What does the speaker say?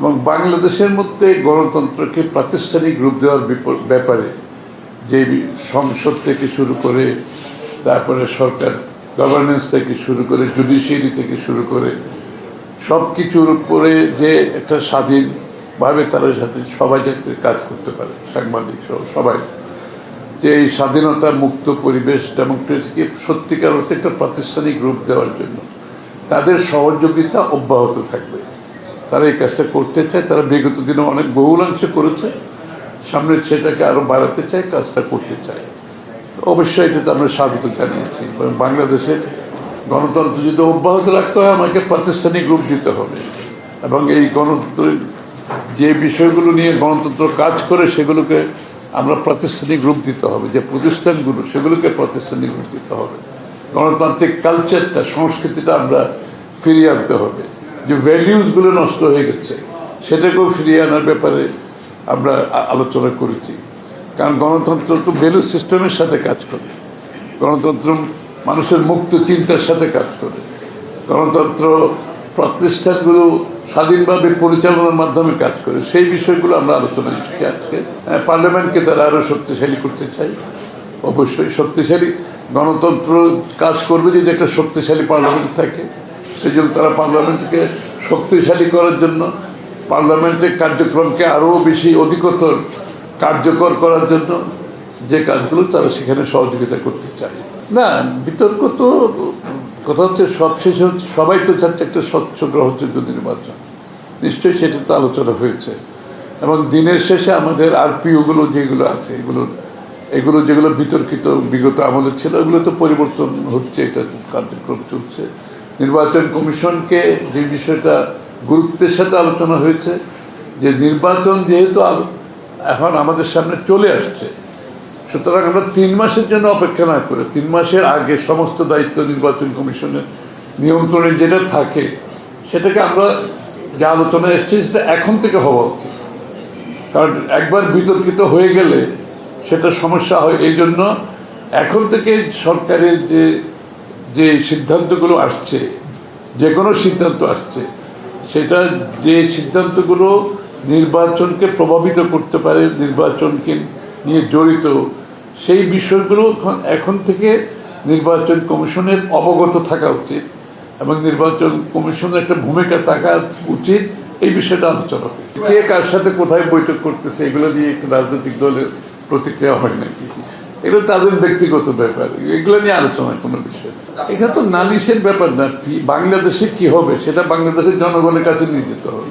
এবং বাংলাদেশের মধ্যে গণতন্ত্রকে প্রাতিষ্ঠানিক রূপ দেওয়ার ব্যাপারে যে সংসদ থেকে শুরু করে, তারপরে সরকার গভর্নেন্স থেকে শুরু করে জুডিশিয়ারি থেকে শুরু করে সব কিছুর উপরে যে একটা স্বাধীনভাবে তারা সাথে সবাই যাতে কাজ করতে পারে, সাংবাদিক সহ সবাই, যে এই স্বাধীনতা মুক্ত পরিবেশ ডেমোক্রেসিকে সত্যিকার অর্থে একটা প্রাতিষ্ঠানিক রূপ দেওয়ার জন্য তাদের সহযোগিতা অব্যাহত থাকবে। তারা এই কাজটা করতে চায়, তারা বিগত দিনে অনেক বহুলাংশে করেছে। সামনে সেটাকে আরও বাড়াতে চায়, কাজটা করতে চায়। অবশ্যই এটাতে আমরা স্বাগত জানিয়েছি। বাংলাদেশের গণতন্ত্র যদি অব্যাহত রাখতে হয়, আমাকে প্রাতিষ্ঠানিক রূপ দিতে হবে। এবং এই গণতন্ত্রের যে বিষয়গুলো নিয়ে গণতন্ত্র কাজ করে, সেগুলোকে আমরা প্রাতিষ্ঠানিক রূপ দিতে হবে। যে প্রতিষ্ঠানগুলো, সেগুলোকে প্রাতিষ্ঠানিক রূপ দিতে হবে। গণতান্ত্রিক কালচারটা সংস্কৃতিটা আমরা ফিরিয়ে আনতে হবে। যে ভ্যালিউসগুলো নষ্ট হয়ে গেছে সেটাকেও ফিরিয়ে আনার ব্যাপারে আমরা আলোচনা করেছি। কারণ গণতন্ত্র তো ভ্যালু সিস্টেমের সাথে কাজ করে। গণতন্ত্র মানুষের মুক্ত চিন্তার সাথে কাজ করে। গণতন্ত্র প্রতিষ্ঠানগুলো স্বাধীনভাবে পরিচালনার মাধ্যমে কাজ করে। সেই বিষয়গুলো আমরা আলোচনা এসেছি আজকে। হ্যাঁ, পার্লামেন্টকে তারা আরও শক্তিশালী করতে চাই অবশ্যই শক্তিশালী। গণতন্ত্র কাজ করবে যদি একটা শক্তিশালী পার্লামেন্ট থাকে। সেই জন্য তারা পার্লামেন্টকে শক্তিশালী করার জন্য পার্লামেন্টের কার্যক্রমকে আরও বেশি অধিকতর কার্যকর করার জন্য যে কাজগুলো তারা সেখানে সহযোগিতা করতে চায়। না, বিতর্ক তো, কথা হচ্ছে সব শেষে হচ্ছে, সবাই তো চাচ্ছে একটা স্বচ্ছ গ্রহণযোগ্য নির্বাচন। নিশ্চয়ই সেটা তো আলোচনা হয়েছে। এবং দিনের শেষে আমাদের আর পিওগুলো যেগুলো আছে, এগুলো এগুলো যেগুলো বিতর্কিত, বিগত আমাদের ছিল, এগুলো তো পরিবর্তন হচ্ছে, এটা কার্যক্রম চলছে। নির্বাচন কমিশনকে যে বিষয়টা গুরুত্বের সাথে আলোচনা হয়েছে, যে নির্বাচন যেহেতু এখন আমাদের সামনে চলে আসছে, সুতরাং আমরা তিন মাসের জন্য অপেক্ষা না করে তিন মাসের আগে সমস্ত দায়িত্ব নির্বাচন কমিশনের নিয়ন্ত্রণে যেটা থাকে, সেটাকে আমরা যে আলোচনা এসছে সেটা এখন থেকে হওয়া উচিত। কারণ একবার বিতর্কিত হয়ে গেলে সেটা সমস্যা হয়, এই জন্য এখন থেকে সরকারের যে যে সিদ্ধান্তগুলো আসছে যে কোনো সিদ্ধান্ত আসছে, সেটা যে সিদ্ধান্তগুলো নির্বাচনকে প্রভাবিত করতে পারে, নির্বাচনকে নিয়ে জড়িত, সেই বিষয়গুলো এখন- থেকে নির্বাচন কমিশনের অবগত থাকা উচিত এবং নির্বাচন কমিশনের একটা ভূমিকা থাকা উচিত, এই বিষয়টা আলোচনা কে কার সাথে কোথায় বৈঠক করতেছে, এগুলো নিয়ে একটু রাজনৈতিক দলের প্রতিক্রিয়া হয় নাকি? এগুলো তাদের ব্যক্তিগত ব্যাপার, এগুলো নিয়ে আলোচনা কোনো বিষয় এখানে তো নালিশের ব্যাপার না বাংলাদেশে কি হবে, সেটা বাংলাদেশের জনগণের কাছে নিয়ে যেতে হবে।